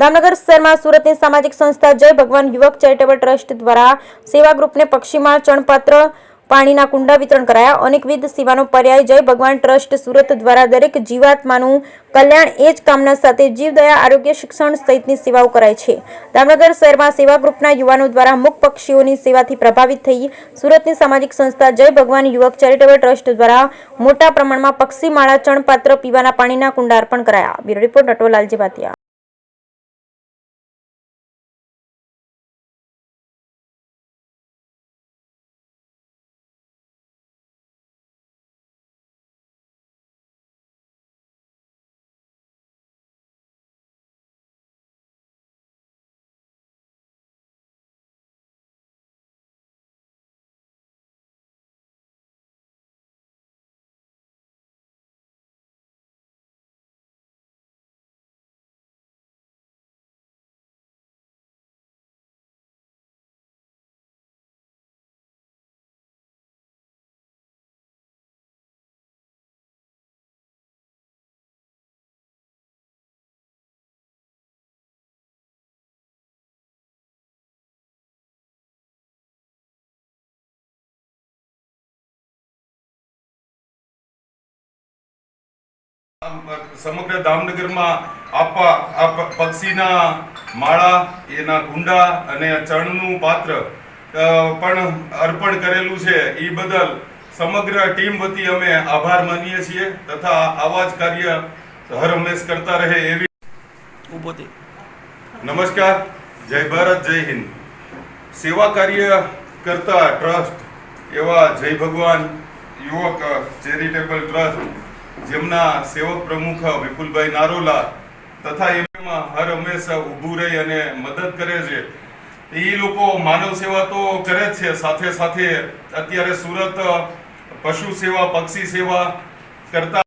જામનગર શહેરમાં સુરતની સામાજિક સંસ્થા જય ભગવાન યુવક ચેરિટેબલ ટ્રસ્ટ દ્વારા સેવા ગ્રુપને પક્ષીમાં ચણપાત્ર પાણીના કુંડા વિતરણ કરાયા. અનેકવિધ સેવાનો પર્યાય જય ભગવાન ટ્રસ્ટ સુરત દ્વારા દરેક જીવાત્માનું કલ્યાણ એ જ કામના સાથે જીવદયા આરોગ્ય શિક્ષણ સહિતની સેવાઓ કરાય છે. દામનગર શહેરમાં સેવા ગ્રુપના યુવાનો દ્વારા મુખ પક્ષીઓની સેવાથી પ્રભાવિત થઈ સુરતની સામાજિક સંસ્થા જય ભગવાન યુવક ચેરિટેબલ ટ્રસ્ટ દ્વારા મોટા પ્રમાણમાં પક્ષી માળા ચણપાત્ર પીવાના પાણીના કુંડા અર્પણ કરાયા. બ્યુરો રિપોર્ટ અટોલાલજી ભાતિયા સમગ્ર દામનગરમાં આપવા આ પક્ષીના માળા એના ગુંડા અને ચણનું પાત્ર પણ અર્પણ કરેલું છે. એ બદલ સમગ્ર ટીમ વતી અમે આભાર માનીએ છીએ તથા આવા જ કાર્ય હર હંમેશ કરતા રહે એવી નમસ્કાર. જય ભારત જય હિન્દ. સેવા કાર્ય કરતા ટ્રસ્ટ એવા જય ભગવાન યુવક ચેરિટેબલ ટ્રસ્ટ જેમના સેવક પ્રમુખ વિપુલભાઈ નારોલા તથા એમાં હર હંમેશા ઊભું રહી અને મદદ કરે છે. એ લોકો માનવ સેવા તો કરે જ છે. સાથે સાથે અત્યારે સુરત પશુ સેવા, પક્ષી સેવા કરતા